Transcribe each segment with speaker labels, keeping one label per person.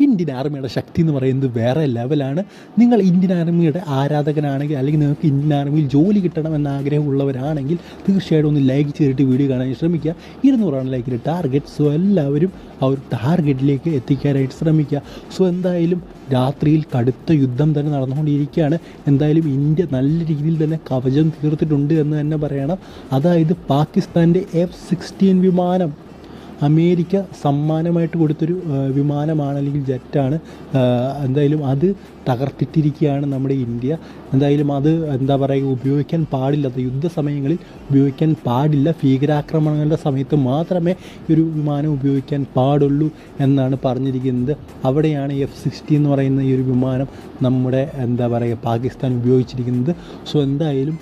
Speaker 1: Indian ആർമിയുടെ ശക്തി എന്ന് പറയുന്നത് വേറെ ലെവലാണ്. നിങ്ങൾ ഇന്ത്യൻ ആർമിയുടെ ആരാധകനാണെങ്കിൽ അല്ലെങ്കിൽ നിങ്ങൾക്ക് ഇന്ത്യൻ ആർമിയിൽ ജോലി കിട്ടണമെന്ന് ആഗ്രഹമുള്ളവരാണെങ്കിൽ തീർച്ചയായിട്ടും ഒന്ന് ലൈക്ക് ചെയ്തിട്ട് വീഡിയോ കാണാൻ ശ്രമിക്കുക. ഇരുന്നൂറാണ് ലൈക്കിൽ ടാർഗറ്റ് സോ എല്ലാവരും ആ ഒരു ടാർഗറ്റിലേക്ക് എത്തിക്കാനായിട്ട് ശ്രമിക്കുക. സോ എന്തായാലും രാത്രിയിൽ കടുത്ത യുദ്ധം തന്നെ നടന്നുകൊണ്ടിരിക്കുകയാണ്. എന്തായാലും ഇന്ത്യ നല്ല രീതിയിൽ തന്നെ കവചം തീർത്തിട്ടുണ്ട് എന്ന് തന്നെ പറയണം. അതായത് പാകിസ്ഥാന്റെ എഫ് സിക്സ്റ്റീൻ വിമാനം അമേരിക്ക സമ്മാനമായിട്ട് കൊടുത്തൊരു വിമാനമാണ് അല്ലെങ്കിൽ ജെറ്റാണ്. എന്തായാലും അത് തകർത്തിട്ടിരിക്കുകയാണ് നമ്മുടെ ഇന്ത്യ. എന്തായാലും അത് എന്താ പറയുക ഉപയോഗിക്കാൻ പാടില്ലാത്ത യുദ്ധസമയങ്ങളിൽ ഉപയോഗിക്കാൻ പാടില്ല. ഭീകരാക്രമണങ്ങളുടെ സമയത്ത് മാത്രമേ ഈ ഒരു വിമാനം ഉപയോഗിക്കാൻ പാടുള്ളൂ എന്നാണ് പറഞ്ഞിരിക്കുന്നത്. അവിടെയാണ് എഫ് സിക്സ്റ്റി എന്ന് പറയുന്ന ഈ ഒരു വിമാനം നമ്മുടെ എന്താ പറയുക പാകിസ്ഥാൻ ഉപയോഗിച്ചിരിക്കുന്നത്. സോ എന്തായാലും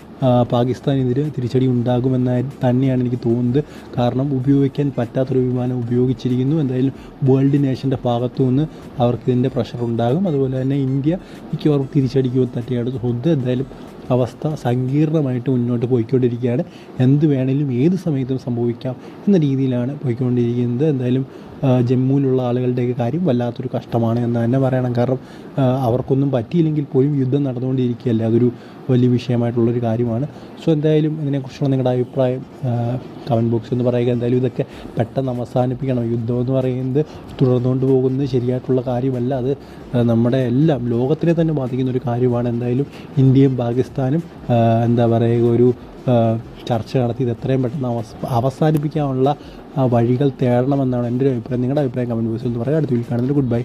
Speaker 1: പാകിസ്ഥാനെതിരെ തിരിച്ചടി ഉണ്ടാകുമെന്ന തന്നെയാണ് എനിക്ക് തോന്നുന്നത്. കാരണം ഉപയോഗിക്കാൻ പറ്റാത്തൊരു വിമാനം ഉപയോഗിച്ചിരിക്കുന്നു. എന്തായാലും വേൾഡ് നേഷന്റെ ഭാഗത്തു നിന്ന് അവർക്ക് ഇതിന്റെ പ്രഷർ ഉണ്ടാകും. അതുപോലെ തന്നെ ഇന്ത്യ മിക്കവാറും തിരിച്ചടിക്കുമെന്ന് തന്നെയാണ് തോന്നുന്നത് എന്തായാലും അവസ്ഥ സങ്കീർണമായിട്ട് മുന്നോട്ട് പോയിക്കൊണ്ടിരിക്കുകയാണ്. എന്ത് വേണേലും ഏത് സമയത്തും സംഭവിക്കാം എന്ന രീതിയിലാണ് പോയിക്കൊണ്ടിരിക്കുന്നത്. എന്തായാലും ജമ്മുവിലുള്ള ആളുകളുടെയൊക്കെ കാര്യം വല്ലാത്തൊരു കഷ്ടമാണ് എന്ന് തന്നെ പറയണം. കാരണം അവർക്കൊന്നും പറ്റിയില്ലെങ്കിൽ പോലും യുദ്ധം നടന്നുകൊണ്ടിരിക്കുകയല്ലേ? അതൊരു വലിയ വിഷയമായിട്ടുള്ളൊരു കാര്യമാണ്. സോ എന്തായാലും ഇതിനെക്കുറിച്ചുള്ള നിങ്ങളുടെ അഭിപ്രായം കമന്റ് ബോക്സ് എന്ന് പറയുക. എന്തായാലും ഇതൊക്കെ പെട്ടെന്ന് അവസാനിപ്പിക്കണം. യുദ്ധം എന്ന് പറയുന്നത് തുടർന്നുകൊണ്ട് പോകുന്നത് ശരിയായിട്ടുള്ള കാര്യമല്ല. അത് നമ്മുടെ എല്ലാം ലോകത്തിനെ തന്നെ ബാധിക്കുന്ന ഒരു കാര്യമാണ്. എന്തായാലും ഇന്ത്യയും പാകിസ്ഥാനും എന്താ പറയുക ഒരു ചർച്ച നടത്തി ഇത് എത്രയും പെട്ടെന്ന് അവസ് അവസാനിപ്പിക്കാനുള്ള വഴികൾ തേടണമെന്നാണ് എന്റെ ഒരു അഭിപ്രായം. നിങ്ങളുടെ അഭിപ്രായം കമന്റ് ബോക്സിൽ പറയുക അടുത്ത വീട്ടിൽ കാണുന്നത് ഗുഡ് ബൈ